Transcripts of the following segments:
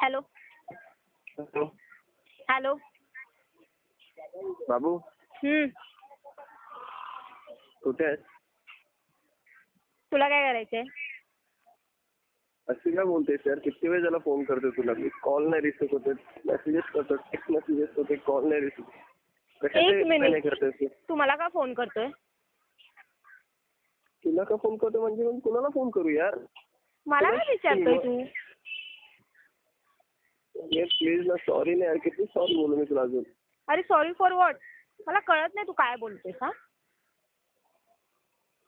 Hello. Hello. बाबू. हम्म. कुठे आहेस? तुला काय करायचंय? अशी काय बोलतेस यार? किती वेळ झाला फोन करतोय तुला? मी कॉल नाही रिसिव्ह होते मेसेजेस करतो टेक्स्ट मेसेजेस होते. कॉल नाही रिसिव्ह एक मिनिट. करतोय तू? तू मला का फोन करतोय? तुला का फोन करतो म्हणजे मग कुणाला फोन करू यार? मला काय विचारतोय तू? प्लीज ना सॉरी नाही यार किती सॉरी बोलू मी तुला अजून. अरे सॉरी फॉर वॉट मला कळत नाही तू काय बोलतोयस हा?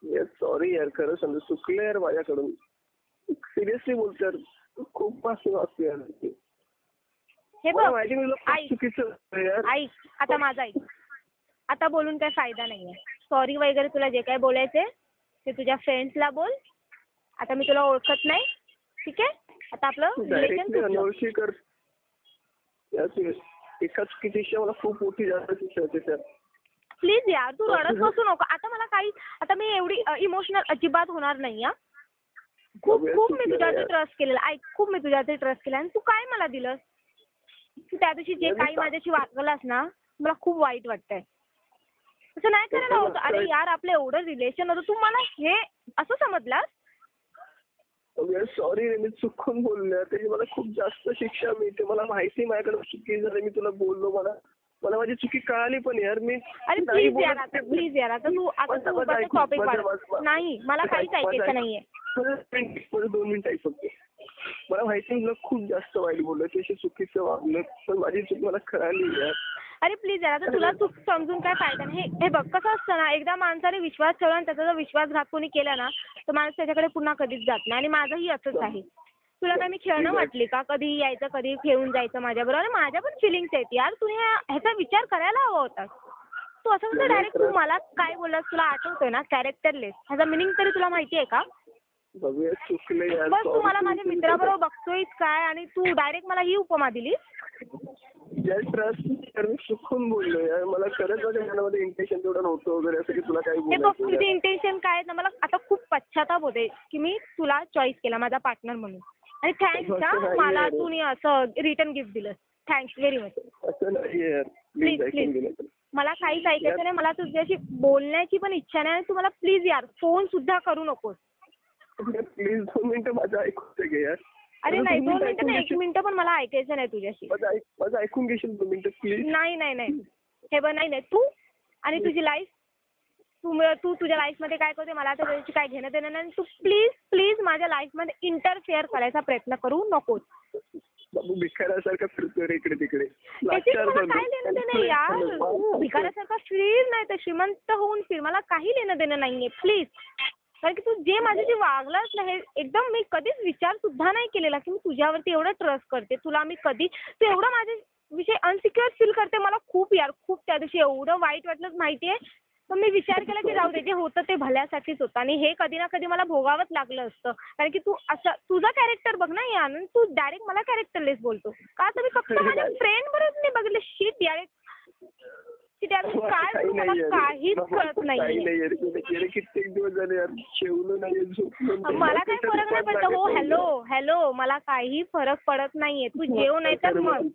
यार सॉरी यार खरं समजा चुकलं यार माझ्याकडून. सिरियसली बोलतो यार तू खूप पासून असते यार हे मला बघ माहिती मी तुला खूप ऐक. चुकीचं वाटतं यार. ऐक आता माझा ऐक. आता बोलून काही फायदा नाहीये. सॉरी वगैरे तुला जे काय बोलायचंय ते तुझ्या फ्रेंड्सला बोल. आता मी तुला ओळखत नाही ठीक आहे? आता आपलं रिलेशन डायरेक्टली अनोळखी कर. यार तू एका चुकीची शिक्षा मला खूप मोठी जास्त शिक्षा होते सर प्लीज यार तू रडत बसू नको. आता मला काही आता मी एवढी इमोशनल अजिबात होणार नाही हा खूप खूप मी तुझ्यावरती. ट्रस्ट केलेला. ऐक खूप मी तुझ्यावरती ट्रस्ट केला. आणि तू काय मला दिलंस? तू त्या दिवशी जे काही माझ्याशी वागलास ना मला खूप वाईट वाटतंय. असं नाही करायला होतं. अरे? यार आपलं एवढं रिलेशन होतं. तू मला हे असं समजलास? सॉरी रे मी चुकून बोललो त्याची मला खूप जास्त शिक्षा मिळते. मला माहिती माझ्याकडे चुकी झाली मी तुला बोललो मला. मला माझी चुकी कळाली पण यार मी अरे नाही प्लीज यार आता प्लीज यार आता तू आता तू टॉपिक नाही मला काहीच ऐकायचं ऐक. नाहीये. दोन मिनिट ऐक फक्त. मला माहिती आहे मी तुला खूप जास्त वाईट बोललो त्याशी चुकीचं वागलं पण माझी चूक मला कळाली यार अरे प्लीज यार आता तुला चूक समजून काय फायदा नाही. हे हे बघ कसं असतं ना एकदा माणसाने विश्वास ठेवला आणि त्याचा जर विश्वासघात कोणी केला ना तर माणूस त्याच्याकडे पुन्हा कधीच जात नाही. आणि माझंही असंच आहे. तुला काय मी खेळणं वाटली का? कधी यायचं कधी खेळून जायचं माझ्याबरोबर? आणि माझ्या पण फिलिंग्स आहेत यार. तू ह्या- ह्याचा विचार करायला हवा होता. तू असं म्हणतो डायरेक्ट तू मला काय बोललास तुला आठवतोय ना कॅरेक्टरलेस ह्याचा मिनिंग तरी तुला माहिती आहे का? बघूया चुकले यार बस तू. मला माझ्या मित्राबरोबर बघतोयस काय आणि तू डायरेक्ट मला ही उपमा दिलीस? यार ट्रस्ट यार मी चुकून बोललो यार. मला खरंच माझ्या मनामध्ये इंटेन्शन तेवढं नव्हतं वगैरे असं की तुला काही हे बघ बोलायचं तुझे यार. इंटेन्शन काय आहे ना मला आता खूप पश्चाताप होते की मी तुला चॉईस केला माझा पार्टनर म्हणून. आणि थँक्स असं हा मला. तू नी असं रिटर्न गिफ्ट दिलं. थँक्स व्हेरी मच असं नाही यार. प्लीज ऐकून गेलं मला काहीच ऐकायचं नाही मला तुझ्याशी बोलण्याची पण इच्छा नाही आणि तू मला प्लीज यार फोन सुद्धा करू नकोस. प्लीज दोन मिनिटं माझं ऐकून घे यार. अरे नाही दोन मिनिटं नाही एक? मिनिटं पण मला ऐकायचं नाही तुझ्याशी. माझं ऐक- माझं ऐकून घेशील दोन मिनिटं प्लीज नाही नाही नाही. हे बघ नाही नाही. तू आणि तुझी लाईफ तू तू तुझ्या लाईफमध्ये काय करते मला तर त्याची काय घेणं देणं नाही. तू प्लीज प्लीज माझ्या लाईफमध्ये इंटरफेअर करायचा प्रयत्न करू नकोस बाबू भिकाऱ्यासारखा फिरतोय रे इकडे तिकडे. त्याची मला. काय लेणं देणं यार? भिकाऱ्यासारखा फिर नाही तर श्रीमंत होऊन फिर. मला काही लेणं देणं नाहीये प्लीज कारण की तू जे माझ्याशी वागलास ना हे एकदम मी कधीच विचार सुद्धा नाही केलेला की मी तुझ्यावरती एवढं ट्रस्ट करते. तुला मी कधी तू एवढं माझ्या विषयी अनसिक्युअर फील करते मला खूप यार खूप त्या दिवशी एवढं वाईट वाटलं माहितीये. पण मी विचार केला की जाऊ दे जे होतं ते भल्यासाठीच होतं. आणि हे कधी ना कधी मला भोगावंच लागलं असतं. कारण की तू असं तुझा कॅरेक्टर बघ ना या आनंद. तू डायरेक्ट मला कॅरेक्टरलेस बोलतो. का? तर मी फक्त माझ्या फ्रेंड बरोबर नाही बघितलं. शीट डायरेक्ट यार तू काय काही बोलू मला नाही यार. काहीच बाबा, कळत नाहीये. गेले गेले कित्येक दिवस झाले यार. जेवलो नाही झोपलो नाही. मला काही फरक नाही पडत. हो हॅलो हॅलो मला काही फरक पडत नाहीये. तू जेव नाही तर मग.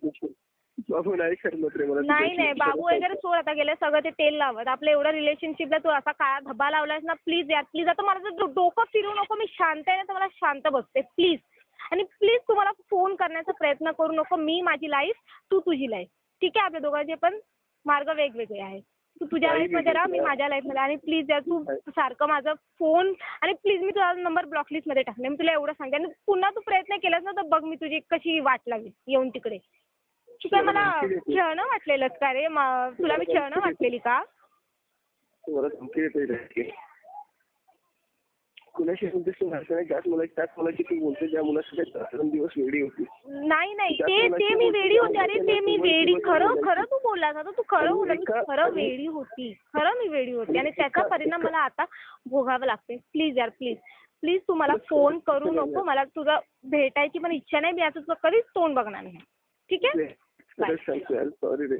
बाबू नाही करमत रे मला. नाही बाबू वगैरे सोड आता. गेलं सगळं ते तेल लावत. आपलं एवढं रिलेशनशिपला तू असा काळा धब्बा लावलायस ना प्लीज यार प्लीज आता मला डोकं फिरू नको मी शांत आहे ना तर मला शांत बसते. प्लीज आणि प्लीज तुम्हाला फोन करण्याचा प्रयत्न करू नको. मी माझी लाईफ तू तुझी लाईफ ठीक आहे आपल्या दोघांचे पण? मार्ग वेगवेगळे आहेत. तू तुझ्या लाईफमध्ये राहा मी माझ्या लाईफमध्ये आणि प्लीज यार तू सारखं माझा फोन आणि प्लीज मी तुझा नंबर ब्लॉक लिस्टमध्ये टाकले. मी तुला एवढं सांगते. आणि पुन्हा तू प्रयत्न केलास ना तर बघ मी तुझी कशी वाट लागेल येऊन तिकडे. तू काय मला खेळणं वाटलेलंच का रे? तुला मी खेळणं वाटलेली का. कुणाशी नाही त्याच मुला त्याच मुलाची तू बोलते ज्या मुलासाठी दोन दिवस वेडी होती. नाही नाही ते ते मी वेडी होती. अरे ते मी वेडी खरं खरं तू बोललास आता तू खरं बोलला. मी खरं वेडी होती. खरं मी वेडी होती. आणि त्याचा परिणाम मला आता भोगावा लागते प्लीज यार प्लीज. प्लीज तू मला फोन करू नको. मला तुझं भेटायची पण इच्छा नाही. मी आता तुझं कधीच तोंड बघणार नाही. ठीक आहे? सॉरी रे.